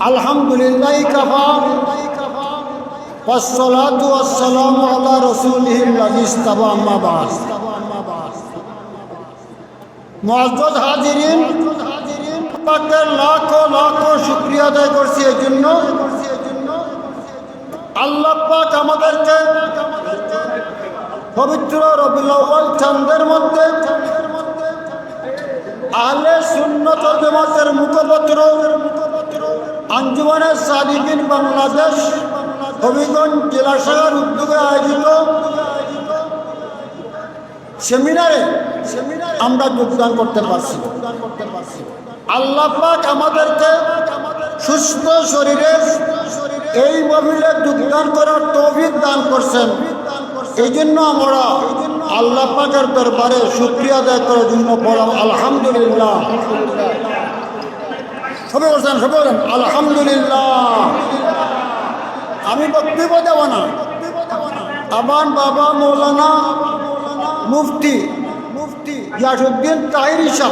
আলহামদুলিল্লাহ কাফা والصلاة والسلام على رسوله الذي استبى أما بعد মুআজ্জাজ হাজিরিন পাকের লাখো লাখো শুকরিয়া আদায় করছি এই জন্য আল্লাহ পাক আমাদেরকে পবিত্র রবিউল আউয়াল চাঁদের মধ্যে আহলে সুন্নত ওয়াল জামাতের মুখপত্র আঞ্জুমানের সাদিকিন বাংলাদেশ, হবিগঞ্জ জেলা শাখার উদ্যোগে আয়োজিত সেমিনারে সেমিনারে আমরা যোগদান করতে পারছি। আল্লাহ পাক আমাদেরকে সুস্থ শরীরে এই মহিলে যোগদান করার তৌফিক দান করছেন। এই জন্য আমরা আল্লাহ পাকের দরবারে শুক্রিয়া আদায় করার জন্য বললাম, আলহামদুলিল্লাহ। সবাই বলছেন সবাই বলেন আলহামদুলিল্লাহ। আমি বক্তব্য দেব না। আমার বাবা মৌলানা মুফতি মুফতি ইয়াসুদ্দিন তাহির সাহ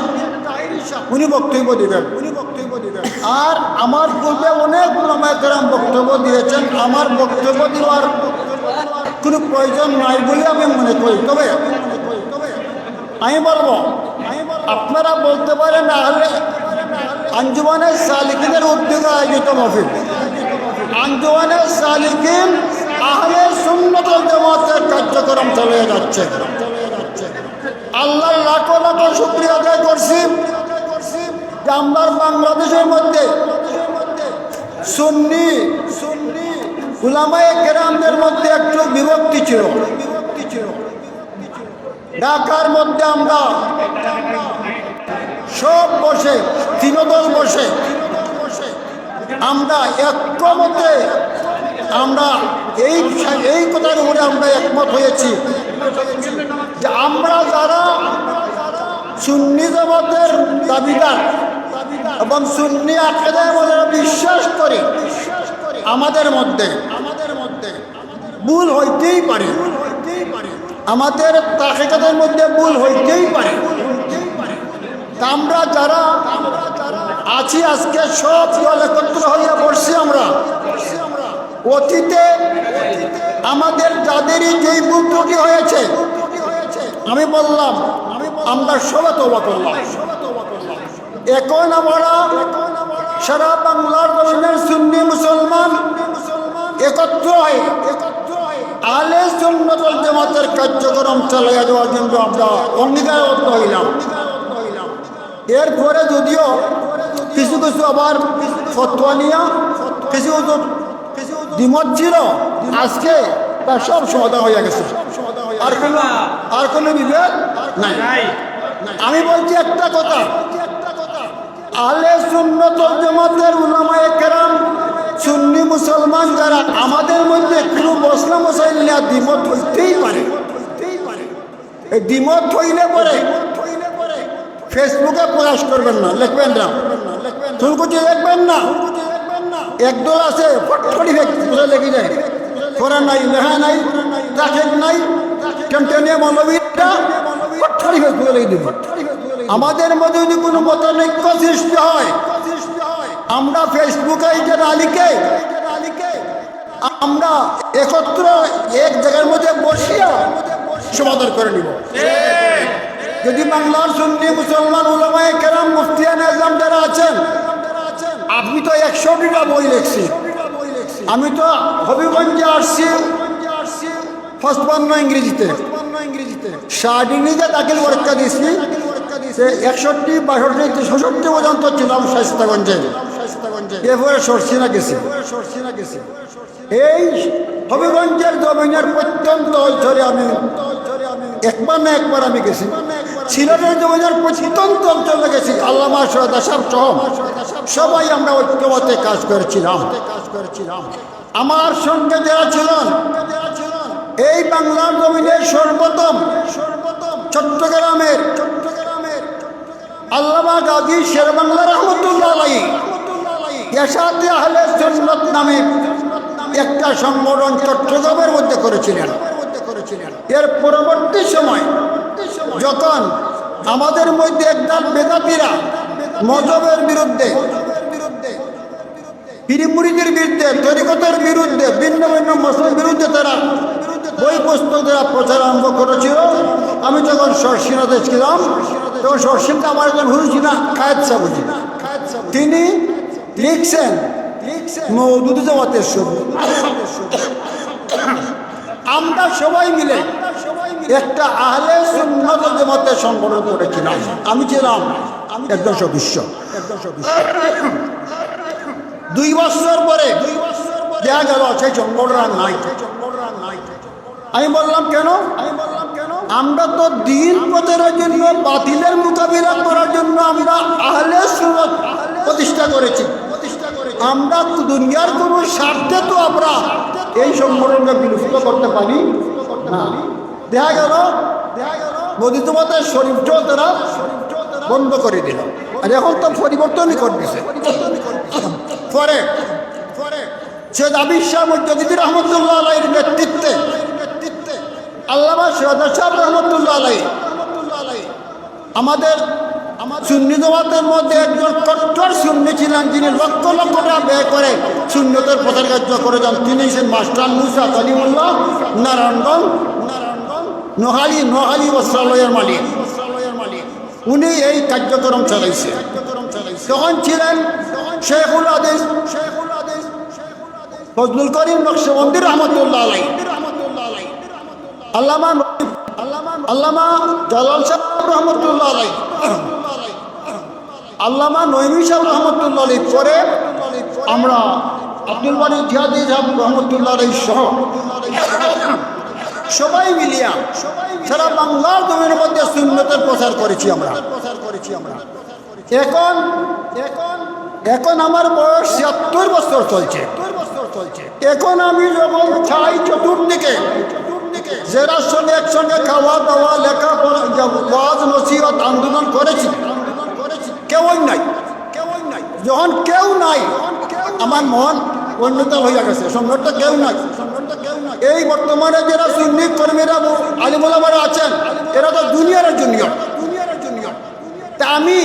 উনি বক্তব্য দিবেন। উনি বক্তব্য দিবেন আর আমার পূর্বে অনেক ওলামায়াম বক্তব্য দিয়েছেন। আমার বক্তব্য দেওয়ার কোনো প্রয়োজন নাই বলে আমি মনে করি। তবে আমি বলব, আপনারা বলতে পারেন না হলে আঞ্জুমানের সালিকিনের উদ্যোগে আয়োজিত মফিল আঞ্জুমানের সালিকিন আহলে সুন্নতল জামাতের কার্যক্রম চলে যাচ্ছে। আল্লাহ লাখো লাখো শুক্রিয়া আদায় করছি। আমরা বাংলাদেশের মধ্যে সুন্নি সুন্নি উলামায়ে কেরামদের মধ্যে একটু বিভক্তি ছিল। ঢাকার মধ্যে আমরা সব বসে তৃণদল বসে। আমরা একমতে আমরা এই এই কথার উপরে আমরা একমত হয়েছি। যে আমরা যারা সুন্নি জগতের দাবিদার এবং সুন্নি আকেদায় যারা বিশ্বাস করে, আমাদের মধ্যে আমাদের মধ্যে ভুল হইতেই পারে। আমাদের তাকেকাদের মধ্যে ভুল হইতেই পারে। আমরা যারা আছি আজকে সব দল একত্র হইয়া বসছি আমরা। অতীতে আমাদের যাদেরই যেই ভুল ত্রুটি হয়েছে, আমি বললাম, আমরা সবাই তোবা করলাম। এখন আমরা সারা বাংলার জমিনের সুন্নি মুসলমান একত্র হয়ে আলে সুন্নতল জামাতের কার্যক্রম চালাইয়া দেওয়ার জন্য আমরা অঙ্গীকারবদ্ধ হইলাম। এরপরে যদিও কিছু কিছু আবার ফতোয়া নিয়া কিছু কিছু দ্বিমত ছিল আজকে তার সব সমাধান হয়ে গেছে। আর কোনো আর কোনো বিভেদ নাই। আমি বলছি একটা কথা। আলে সুন্নতল জামাতের উলামায়ে কেরাম সুন্নি মুসলমান যারা আমাদের মধ্যে কোনো মশলা মশাইল নেওয়া দ্বিমত হইতেই পারে। এই দ্বিমত হইলে পরে ফেসবুকে প্রকাশ করবেন না, লিখবেন না। ফুলকুচি লিখবেন না। একদল আছে লেগে যায় করা নাই, লেখা নাই, ট্রাফিক নাই টেনটেনিয়া মৌলবীটা ফটফটি ফেসবুকে লেগে দেবে। আমাদের মধ্যে যদি কোনো মতানৈক্য সৃষ্টি হয়, আমরা ফেসবুকে যে আলিকে, আমরা একত্র এক জায়গার মধ্যে বসিয়া সমাধান করে নিব। যদি বাংলার সুন্নি মুসলমান উলামায়ে কেরাম মুফতিয়ান আজম যারা আছেন আমি তো একশোটিটা বই লিখছি আমি তো হবিগঞ্জে আসছি পঁচপান্ন ইংরেজিতে। দিয়েছি একষট্টি, বাষট্টি ছিলাম গেছি। এই আমি, একবার না একবার আমি গেছি। সবাই আমরা কাজ করেছিলাম। আমার সঙ্গে যারা ছিলেন, এই বাংলার জমিনের সর্বপ্রথম চট্টগ্রামের চট্টগ্রামের আল্লামা গাজী শের বাংলা রহমতুল্লাহ একটা সংগঠন চট্টগ্রামের মধ্যে করেছিলেন। এর পরবর্তী সময় যখন আমাদের মধ্যে একদল বেদাতিরা মজবের বিরুদ্ধে, পিরিমুড়িদের বিরুদ্ধে, তরিকতের বিরুদ্ধে, ভিন্ন ভিন্ন মশলার বিরুদ্ধে তারা বই পুস্তক তারা প্রচার আরম্ভ করেছিল। আমি যখন সরসিনাতে ছিলাম তখন সরসিনটা আমার একজন হুজুর ছিল কায়েদ সাবুজি তিনি লিখছেন মৌদুদ জামাতের ছবি আমরা সবাই মিলে একটা আহলে সুন্নত জামাতের সংগঠন করেছিলাম, আমি ছিলাম একজন সদস্য। দুই বছর পরে দেখা গেল সেই সংগঠন আর নাই। আমি বললাম, কেন? আমি বললাম কেন আমরা তো দিন প্রচারের জন্য, বাতিলের মোকাবিলা করার জন্য আমরা আহলে সুন্নত প্রতিষ্ঠা করেছি। আমরা তো দুনিয়ার কোনো স্বার্থে তো আমরা এই সংগঠনকে বিলুপ্ত করতে পারি না। দেখা গেল মদিতমাতের শরীফটাও তারা বন্ধ করে দিল। আর এখন তো পরিবর্তনই করতেছে। পরে সৈয়দ আবির শাহ মজ্জদিদি রহমতুল্লাহ আলাইয়ের নেতৃত্বে, আল্লামা সৈয়দ সাহেব রহমতুল্লাহ আলাই আমাদের সুন্নি জমাতের মধ্যে একজন কট্টর সুন্নি ছিলেন, যিনি লক্ষ লক্ষ টাকা ব্যয় করে শূন্যতের প্রচার কার্য করে যান। তিনি ছিলেন মাস্টার মুসা কালিমুল্লাহ নারায়ণগঞ্জ নারায়ণগঞ্জ। নোহালি নোহালি বস্ত্রালয়ের মালিক। উনি এই কার্যক্রম চালাইছে। তখন ছিলেন শেখুল আদেশ শেখুল আদেশ ফজলুল করিম নকশবন্দি রহমতুল্লাহ আলাই আল্লামা আল্লামা জালাল সাহেব রহমতুল্লাহ আলাই আল্লামা নইমি সাহেব রহমতুল্লাহ আলী পরে আমরা আব্দুল জিহাদি সাহেব রহমতুল্লাহ আলী সহ সবাই মিলিয়া সারা বাংলার জমির মধ্যে শূন্যতের প্রচার করেছি আমরা। প্রচার করেছি আমরা এখন এখন এখন আমার বয়স ছিয়াত্তর বছর চলছে। এখন আমি যখন চাই চতুর্দিকে যারা সঙ্গে একসঙ্গে খাওয়া দাওয়া লেখা ওয়াজ, নসিহত আন্দোলন করেছি। কেউই নাই কেউই নাই। যখন কেউ নাই, আমার মন অন্যতা হইয়া গেছে সংগঠনটা কেউ নাই এই বর্তমানে যারা সুন্নি কর্মীরা আলিমুলামারা আছেন, এরা তো দুনিয়ার জুনিয়র দুনিয়ার জুনিয়র। তা আমি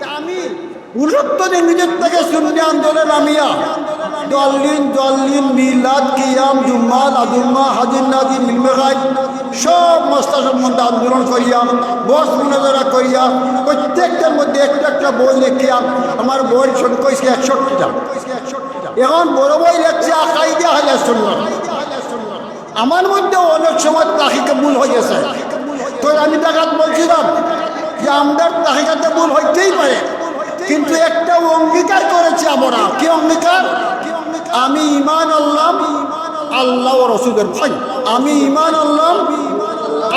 তা আমি নিজের থেকে সুন্নি আন্দোলন আমিয়া দলিন দলিন মিলাদ, কিয়াম জুম্মাল আদুম্মা হাজির নাজির মিলমেঘাই সব মস্তা সম্বন্ধে আন্দোলন করিয়া, বস মুনাজারা করিয়া, প্রত্যেকটার মধ্যে একটা একটা বই লিখিয়া, আমার বই সংখ্যা হয়েছে একষট্টিটা। এখন বড় বই লিখছে আকাই দিয়া হাজার শুনলাম আমার মধ্যে অনেক সময় তাহিকে ভুল গেছে। তো আমি দেখাত বলছিলাম যে আমাদের তাহিকাতে ভুল হইতেই পারে। কিন্তু একটা অঙ্গীকার করেছি আমরা। কি অঙ্গীকার? আমি ইমান আল্লাহ আল্লাহ রসুদের ভাই আমি ইমান আল্লাহ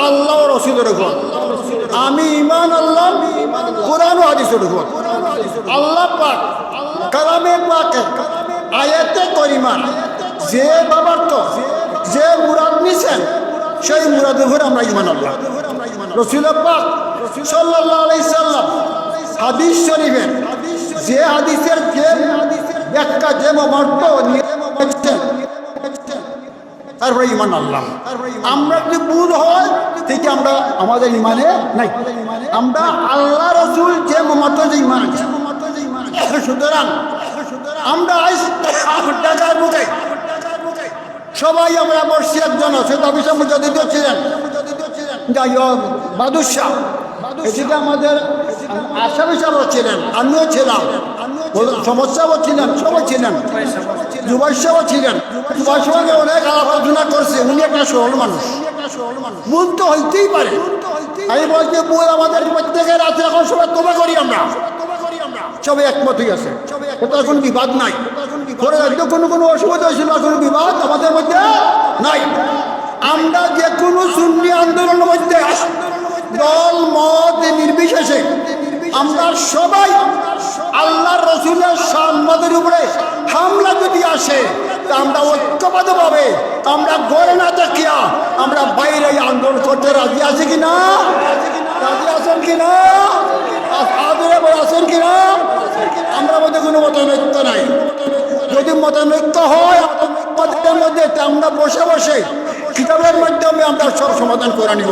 আল্লাহ রসুদের ঘর। আমি ইমান আল্লাহ কোরআন হাদিসের ঘর। আল্লাহ পাক কালামে পাক আয়াতে করিমান যে বাবার তো, যে মুরাদ নিছেন, সেই মুরাদের ঘরে আমরা ইমান আল্লাহ রসুল পাক সাল্লাহ আলাইসাল্লাম হাদিস শরীফের যে হাদিসের যে ব্যাখ্যা যে মর্ত তারপরে ইমান আল্লাহ আমরা যদি ভুল হয় থেকে আমরা আমাদের ইমানে নাই। আমরা আল্লাহ রসুল যে মত যে ইমান আছে। সুতরাং আমরা ঢাকার বুকে। সবাই আমরা বসছি, একজন সে অফিসের মুজাদিদ ছিলেন। যাই হোক বাদুর শাহ এদিকে আমাদের আসামি সাহেবও ছিলেন, আমিও ছিলাম। সমস্যাও ছিলেন, সবাই ছিলেন। যুবাই ছিলেন। যুবাই সঙ্গে অনেক আলোচনা করছে, উনি একটা সরল মানুষ। ভুল তো হইতেই পারে। আমি বলছি, ভুল আমাদের প্রত্যেকের আছে, এখন সবাই তোবা করি আমরা। সবাই একমত হয়ে আছে এটা কোনো বিবাদ নাই। করে রাখতে কোনো কোনো অসুবিধা হয়েছিল কোনো বিবাদ আমাদের মধ্যে নাই। আমরা যে কোনো সুন্নি আন্দোলনের মধ্যে দল, মত নির্বিশেষে আমরা সবাই আল্লাহ রসুলের সম্মদের উপরে হামলা যদি আসে, তা আমরা ভাবে আমরা গড়ে না দেখিয়া আমরা বাইরে আন্দোলন করতে রাজি আছি কিনা রাজি আছেন কিনা আদরে আছেন কিনা আমরা মধ্যে কোনো মতানৈক্য নাই। যদি মতানৈক্য হয় মধ্যে আমরা বসে বসে কিতাবের মাধ্যমে আমরা সব সমাধান করে নিব।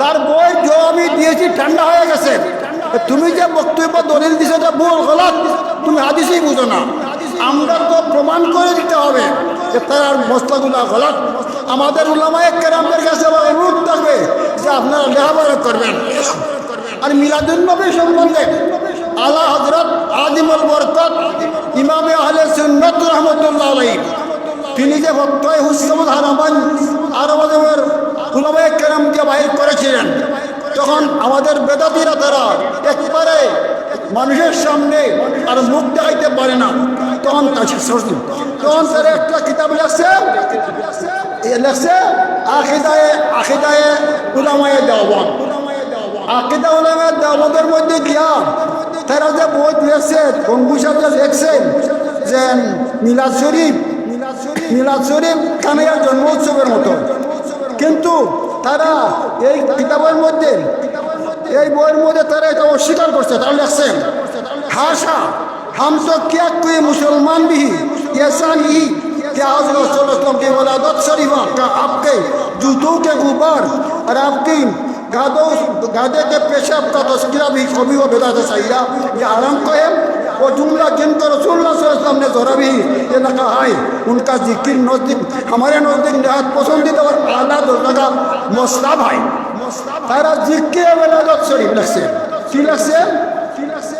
তার বই যে আমি দিয়েছি, ঠান্ডা হয়ে গেছে। তুমি যে বক্তব্য দলিল দিছো যে ভুল, গলত। তুমি হাদিসেই বুঝো না। আমরা তো প্রমাণ করে দিতে হবে যে তার মশলাগুলো গলত। আমাদের উলামায় কেরামদের কাছে অনুরোধ থাকবে যে আপনারা লেখাপড়া করবেন। আর মিলাদুন্নবী সম্বন্ধে আলা হজরত আজিমুল বরকত, ইমামে আহলে সুন্নত রহমতুল্লাহ হারামান করেছিলেন। তখন আমাদের বেদাতিরা তারা একবারে মানুষের সামনে আর মুখ দেখাইতে পারে না। তখন তখন তারা একটা কিতাব লেখছে, এ লেখছে আখিদায়ে আখিদায়ে উলামায়ে দেওয়ান আকিদা উলামায়ে দেওয়ানের মধ্যে তারা যে বই লেখছে গম্বুসা যে লেখছেন? যে মিলাদ শরীফ মিলাদ শরীফ কানাইয়ার জন্ম উৎসবের মতো কিন্তু তারা এই কিতাবের মধ্যে এই বইয়ের মধ্যে তারা এটা অস্বীকার করছে তারা লেখছেন হাসা हम तो क्या कोई मुसलमान भी ऐसा नहीं कि हजरत सल्लल्लाहु की वलादत शरीफा का आपके जूतों के ऊपर और आपकी गादों गादे के पेशाब का तस्करा भी कभी वो बेदा से सही ये आराम को है वो जुमला जिनको रसूलुल्लाह सल्लल्लाहु अलैहि वसल्लम ने जोरा भी ये लगा है उनका जिक्र नजदीक हमारे नजदीक नहायत पसंदीदा और आला दर्जा का मसला भाई তারা জিক্রে বেলাদত শরীফ লেখছে কি লেখছে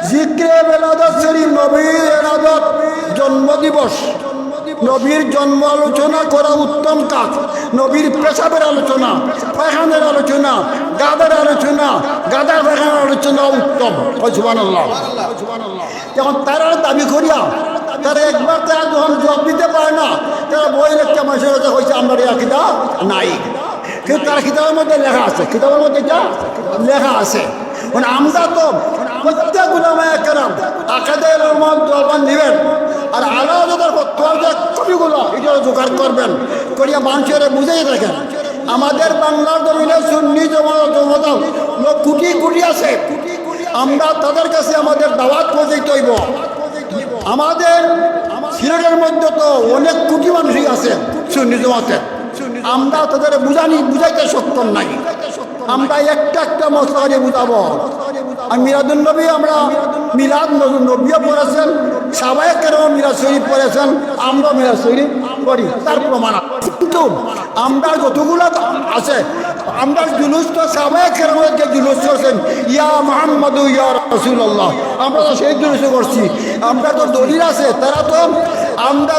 জিক্রে বেলাদত শরীফ নবীর এরাদত জন্মদিবস নবীর জন্ম আলোচনা করা উত্তম কাজ। নবীর পেশাবের আলোচনা পায়খানের আলোচনা, গাদার আলোচনা গাদার পায়খানের আলোচনা উত্তম। সুবান যখন তারা দাবি করিয়া, তারা একবার তারা যখন জব দিতে পারে না, তারা বই লেখতে মানুষের কাছে হয়েছে, আমার এই আকিদা নাই। কিন্তু তার কিতাবের মধ্যে লেখা আছে। কিতাবের মধ্যে যা লেখা আছে। মানে আমরা তো প্রত্যেক গুলামায় কেরাম আকাদের জবান দিবেন আর আলাদা তোর যে কবিগুলো এটা জোগাড় করবেন। করিয়া মানুষের বুঝেই দেখেন আমাদের বাংলার জমিনে সুন্নি জমা জমা লোক কুটি কুটি আছে। আমরা তাদের কাছে আমাদের দাওয়াত পৌঁছাইতে হইব। আমাদের সিলেটের মধ্যে তো অনেক কোটি মানুষই আছে সুন্নি জমাতে। আমরা তাদের বুঝানি বুঝাইতে সক্ষম নাই। আমরা একটা একটা মশলা বুঝাবো। আর মিরাদুল নবী আমরা মিলাদ নবীও পড়েছেন সবাই কেন মিরাজ শরীফ পড়েছেন আমরা মিরাজ শরীফ করি তার প্রমাণ কিন্তু আমরা যতগুলো আছে, আমরা জুলুস তো কেন যে জুলুস করছেন, ইয়া মোহাম্মদ ইয়া রসুল্লাহ আমরা তো সেই জুলুসে করছি। আমরা তো দলিল আছে, তারা তো আমরা